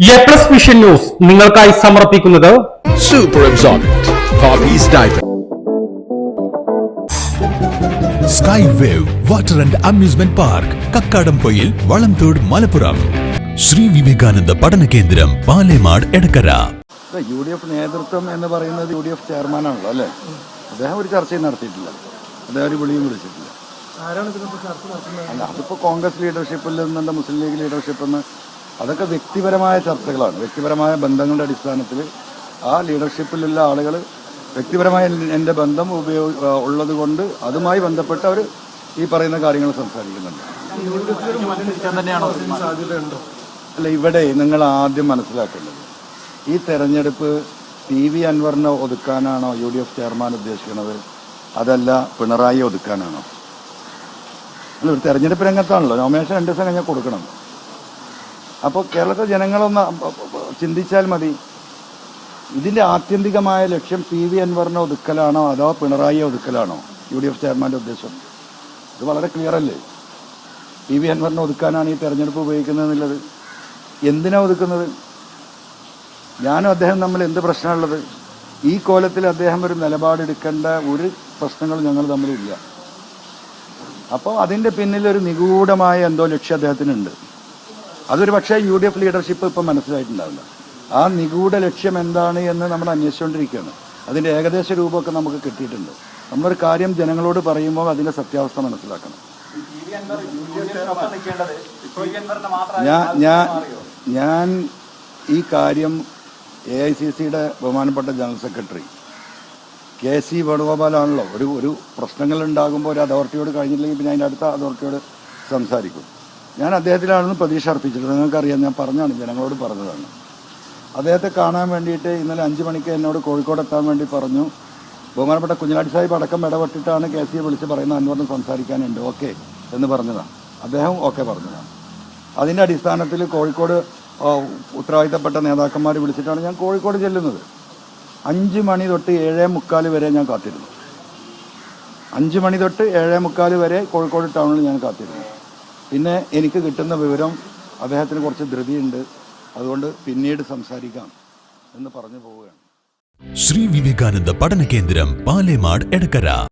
A plus vision news നിങ്ങൾക്കായി സമർപ്പിക്കുന്നത് Super absorbent. Poppy's diaper. Sky wave water and amusement park Kakkadampoyil Valamthode Malappuram Shri Vivekananda പഠന കേന്ദ്രം Palemad Edakkara U D F നേതൃത്വം എന്ന് പറയുന്നത് U D F ചെയർമാനാണല്ലോ അല്ലേ? അദ്ദേഹം ഒരു ചർച്ചയും നടത്തിയിട്ടില്ല. അദ്ദേഹം ഒരു വിളിയും വിളിച്ചിട്ടില്ല. അല്ല അതിപ്പോ കോൺഗ്രസ് ലീഡർഷിപ്പിൽ നിന്നുണ്ട് മുസ്ലിം ലീഗ് ലീഡർഷിപ്പിൽ നിന്ന് അതൊക്കെ വ്യക്തിപരമായ ചർച്ചകളാണ്. വ്യക്തിപരമായ ബന്ധങ്ങളുടെ അടിസ്ഥാനത്തിൽ ആ ലീഡർഷിപ്പിലുള്ള ആളുകൾ വ്യക്തിപരമായ എന്റെ ബന്ധം ഉപയോഗ ഉള്ളത് കൊണ്ട് അതുമായി ബന്ധപ്പെട്ട് അവർ ഈ പറയുന്ന കാര്യങ്ങൾ സംസാരിക്കുന്നുണ്ട്. അല്ല ഇവിടെ നിങ്ങൾ ആദ്യം മനസ്സിലാക്കേണ്ടത് ഈ തെരഞ്ഞെടുപ്പ് പി വി അൻവറിനെ ഒതുക്കാനാണോ യു ഡി എഫ് ചെയർമാൻ ഉദ്ദേശിക്കുന്നത്? അതല്ല പിണറായി ഒതുക്കാനാണോ? അല്ല ഒരു തെരഞ്ഞെടുപ്പ് രംഗത്താണല്ലോ. നോമിനേഷൻ രണ്ട് ദിവസം കഴിഞ്ഞാൽ കൊടുക്കണം. അപ്പോൾ കേരളത്തിലെ ജനങ്ങളൊന്ന് ചിന്തിച്ചാൽ മതി. ഇതിന്റെ ആത്യന്തികമായ ലക്ഷ്യം പി വി അൻവറിനെ ഒതുക്കലാണോ അതോ പിണറായിയെ ഒതുക്കലാണോ? യു ഡി എഫ് ചെയർമാന്റെ ഉദ്ദേശം. ഇത് വളരെ ക്ലിയർ അല്ലേ? പി വി അൻവറിനെ ഒതുക്കാനാണ് ഈ തെരഞ്ഞെടുപ്പ് ഉപയോഗിക്കുന്നത് എന്നുള്ളത്. എന്തിനാ ഒതുക്കുന്നത്? ഞാനും അദ്ദേഹം തമ്മിൽ എന്ത് പ്രശ്നമുള്ളത് ഈ കോലത്തിൽ അദ്ദേഹം ഒരു നിലപാടെടുക്കേണ്ട ഒരു പ്രശ്നങ്ങളും ഞങ്ങൾ തമ്മിലില്ല. അപ്പോൾ അതിന്റെ പിന്നിൽ ഒരു നിഗൂഢമായ എന്തോ ലക്ഷ്യം അദ്ദേഹത്തിനുണ്ട്. അതൊരു പക്ഷേ യു ഡി എഫ് ലീഡർഷിപ്പ് ഇപ്പം മനസ്സിലായിട്ടുണ്ടാവില്ല. ആ നിഗൂഢ ലക്ഷ്യം എന്താണ് എന്ന് നമ്മൾ അന്വേഷിച്ചുകൊണ്ടിരിക്കുകയാണ്. അതിന്റെ ഏകദേശ രൂപമൊക്കെ നമുക്ക് കിട്ടിയിട്ടുണ്ട്. നമ്മളൊരു കാര്യം ജനങ്ങളോട് പറയുമ്പോൾ അതിന്റെ സത്യാവസ്ഥ മനസ്സിലാക്കണം. ഞാൻ ഞാൻ ഞാൻ ഈ കാര്യം എ ഐ സി സിയുടെ ബഹുമാനപ്പെട്ട ജനറൽ സെക്രട്ടറി കെ സി വേണുഗോപാലാണല്ലോ. ഒരു ഒരു പ്രശ്നങ്ങൾ ഉണ്ടാകുമ്പോൾ ഒരു അതോറിറ്റിയോട് കഴിഞ്ഞില്ലെങ്കിൽ പിന്നെ അതിന്റെ അടുത്ത അതോറിറ്റിയോട് സംസാരിക്കും. ഞാൻ അദ്ദേഹത്തിലാണെന്ന് പ്രതീക്ഷ അർപ്പിച്ചിട്ടുണ്ട്. നിങ്ങൾക്കറിയാം ഞാൻ പറഞ്ഞാണ് ജനങ്ങളോട് പറഞ്ഞതാണ്. അദ്ദേഹത്തെ കാണാൻ വേണ്ടിയിട്ട് ഇന്നലെ അഞ്ച് മണിക്ക് എന്നോട് കോഴിക്കോട് എത്താൻ വേണ്ടി പറഞ്ഞു. ബഹുമാനപ്പെട്ട കുഞ്ഞാടി സാഹിബ് അടക്കം ഇടപെട്ടിട്ടാണ് കെ സിയെ വിളിച്ച് പറയുന്നത്. അൻവറിന് സംസാരിക്കാനുണ്ട്. ഓക്കെ എന്ന് പറഞ്ഞതാണ് അദ്ദേഹം ഓക്കെ പറഞ്ഞതാണ് അതിന്റെ അടിസ്ഥാനത്തിൽ കോഴിക്കോട് ഉത്തരവാദിത്തപ്പെട്ട നേതാക്കന്മാർ വിളിച്ചിട്ടാണ് ഞാൻ കോഴിക്കോട് ചെല്ലുന്നത്. അഞ്ച് മണി തൊട്ട് ഏഴേ മുക്കാൽ വരെ ഞാൻ കാത്തിരുന്നു. അഞ്ച് മണി തൊട്ട് ഏഴേ മുക്കാൽ വരെ കോഴിക്കോട് ടൗണിൽ ഞാൻ കാത്തിരുന്നു. പിന്നെ എനിക്ക് കിട്ടുന്ന വിവരം അദ്ദേഹത്തിന് കുറച്ച് ധൃതിയുണ്ട്. അതുകൊണ്ട് പിന്നീട് സംസാരിക്കാം എന്ന് പറഞ്ഞു പോവുകയാണ്. ശ്രീ വിവേകാനന്ദ പഠന കേന്ദ്രം പാലേമാട് എടക്കര.